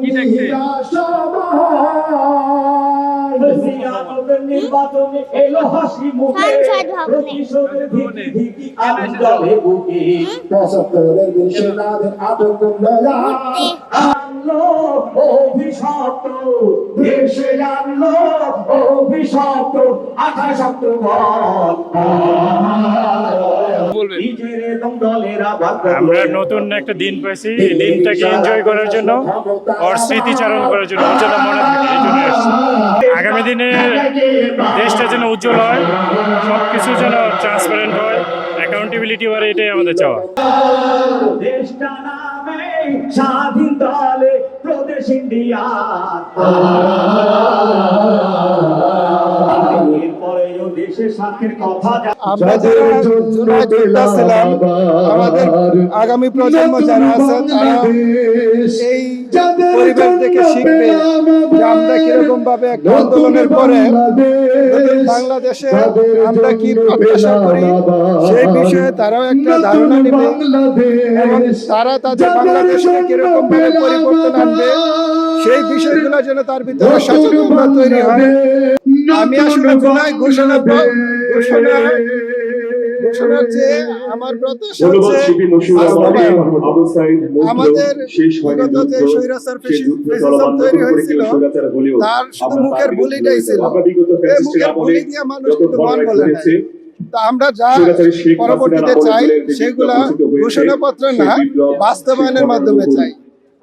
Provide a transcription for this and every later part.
কি দেখতে? নির্বাচনে এলো হাসি মুখে। প্রতিশোধের ধিকি ধিকি আগুন বুকে। পঁচাত্তরের দেশে নাদের আটক ঘুরতে আনলো অভিশপ্ত। দেশে আনলো অভিশপ্ত। আঠাশ অক্টোবর। বলবে নিজের এবং দলের আবার আমরা নতুন একটা দিন পাইছি এই দিনটাকে এনজয় করার জন্য ওর স্মৃতিচারণ করার জন্য যেন মনে থাকে এই জন্য আগামী দিনে দেশটা যেন উজ্জ্বল হয় সব কিছু যেন ট্রান্সপারেন্ট হয় অ্যাকাউন্টেবিলিটি বাড়ে এটাই আমাদের চাওয়া। স্বাধীন দলে প্রদেশ ইন্ডিয়া। আমরা আমাদের আগামী প্রজন্ম যারা আছে তারা এই পরিবেশ দেখে শিখবে যে আমরা কীরকম ভাবে একটা আন্দোলনের পরে বাংলাদেশে আমরা কি প্রত্যাশা করি সেই বিষয়ে তারাও একটা ধারণা নেবে এবং তারা তাদের বাংলাদেশে কীরকম ভাবে পরিবর্তন আনবে সেই বিষয়গুলো যেন তার ভিতরে সচেতনতা তৈরি হয়। আমি আসলে জুলাই ঘোষণা ঘোষণা ঘোষণার আমার প্রত্যাশা আমাদের বিগত যে স্বৈরাচার সেই ফেসি- যুদ্ধ ফেসিজম তৈরি হয়েছিল, কেউ স্বৈরাচার হলেও তার শুধু আমরা মুখের তার ছিল। এই মুখের আমলে দিয়ে মানুষ কিন্তু মন বলে নাই। তা আমরা যা পরবর্তীতে চাই সেগুলা ঘোষণাপত্র না বাস্তবায়নের মাধ্যমে চাই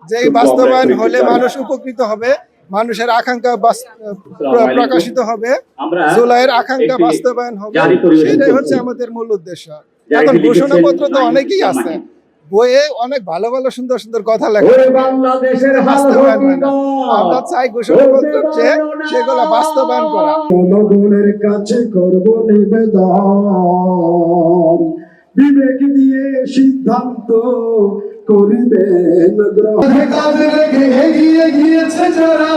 যে বাস্তবায়ন হলে মানুষ উপকৃত হবে মানুষের আকাঙ্ক্ষা প্রকাশিত হবে। জুলাইয়ের আকাঙ্ক্ষা বাস্তবায়ন হবে। সেটাই হচ্ছে আমাদের মূল উদ্দেশ্য। এখন ঘোষণাপত্র তো অনেকেই আছে। বইয়ে অনেক ভালো ভালো সুন্দর সুন্দর কথা লেখা। আমরা চাই ঘোষণাপত্র সেগুলো বাস্তবায়ন করা। জনগণের কাছে করব নিবেদন? বিবেক দিয়ে সিদ্ধান্ত করিবেন যারা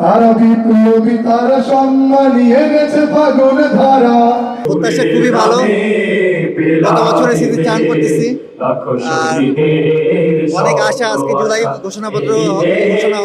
তারা বিপ্লবী তারা সম্মান নিয়ে গেছে পাগল ধারা। প্রত্যাশা খুবই ভালো। গত বছরের স্মৃতি চান করতেছি। আর অনেক আশা আজকে জুলাই ঘোষণাপত্র ঘোষণা